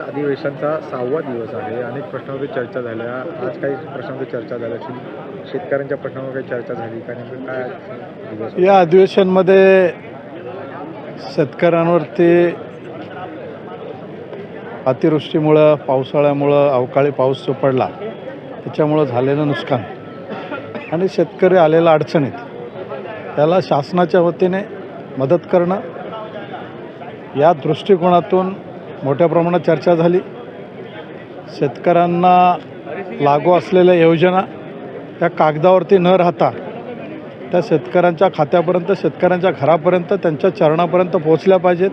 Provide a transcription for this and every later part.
अधिवेशनचा सहावा दिवस आहे. अनेक प्रश्नावर चर्चा झाल्या. आज काही प्रश्नावर चर्चा झाल्या शेतकऱ्यांच्या प्रश्नावर काही चर्चा झाली. का काय या अधिवेशनमध्ये शेतकऱ्यांवरती अतिवृष्टीमुळं पावसाळ्यामुळं अवकाळी पाऊस जो पडला त्याच्यामुळं झालेलं नुकसान आणि शेतकरी आलेल्या अडचणीत त्याला शासनाच्या वतीने मदत करणं या दृष्टिकोनातून मोठ्या प्रमाणात चर्चा झाली. शेतकऱ्यांना लागू असलेल्या योजना त्या कागदावरती न राहता त्या शेतकऱ्यांच्या खात्यापर्यंत शेतकऱ्यांच्या घरापर्यंत त्यांच्या चरणापर्यंत पोहोचल्या पाहिजेत.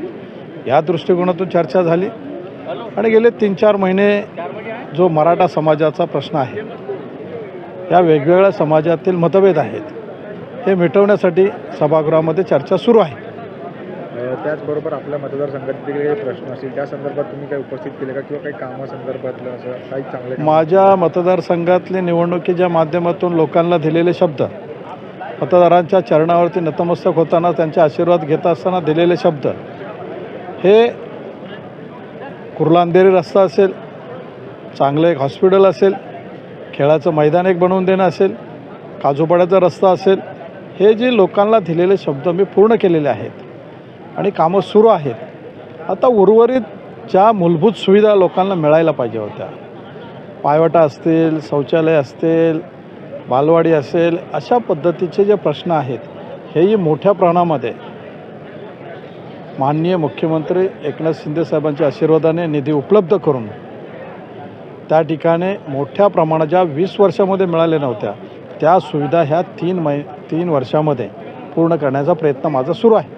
या दृष्टिकोनातून चर्चा झाली. आणि गेले तीन चार महिने जो मराठा समाजाचा प्रश्न आहे या वेगवेगळ्या समाजातील मतभेद आहेत हे मिटवण्यासाठी सभागृहामध्ये चर्चा सुरू आहे. त्याचबरोबर आपल्या मतदारसंघातील काही प्रश्न असतील त्या संदर्भात तुम्ही काही उपस्थित केले का? किंवा काही कामासंदर्भातलं असं काही चांगलं माझ्या मतदारसंघातले निवडणुकीच्या माध्यमातून लोकांना दिलेले शब्द मतदारांच्या चरणावरती नतमस्तक होताना त्यांचे आशीर्वाद घेत असताना दिलेले शब्द हे कुर्लांदेरी रस्ता असेल चांगलं एक हॉस्पिटल असेल खेळाचं मैदान एक बनवून देणं असेल काजूपाड्याचा रस्ता असेल हे जे लोकांना दिलेले शब्द मी पूर्ण केलेले आहेत. आणि कामं सुरू आहेत. आता उर्वरित ज्या मूलभूत सुविधा लोकांना मिळायला पाहिजे होत्या. पायवाटा असतील शौचालय असतील बालवाडी असेल अशा पद्धतीचे जे प्रश्न आहेत हेही मोठ्या प्रमाणामध्ये माननीय मुख्यमंत्री एकनाथ शिंदे साहेबांच्या आशीर्वादाने निधी उपलब्ध करून त्या ठिकाणी मोठ्या प्रमाणात ज्या वीस वर्षामध्ये मिळाल्या नव्हत्या त्या सुविधा ह्या तीन मै तीन वर्षामध्ये पूर्ण करण्याचा प्रयत्न माझा सुरू आहे.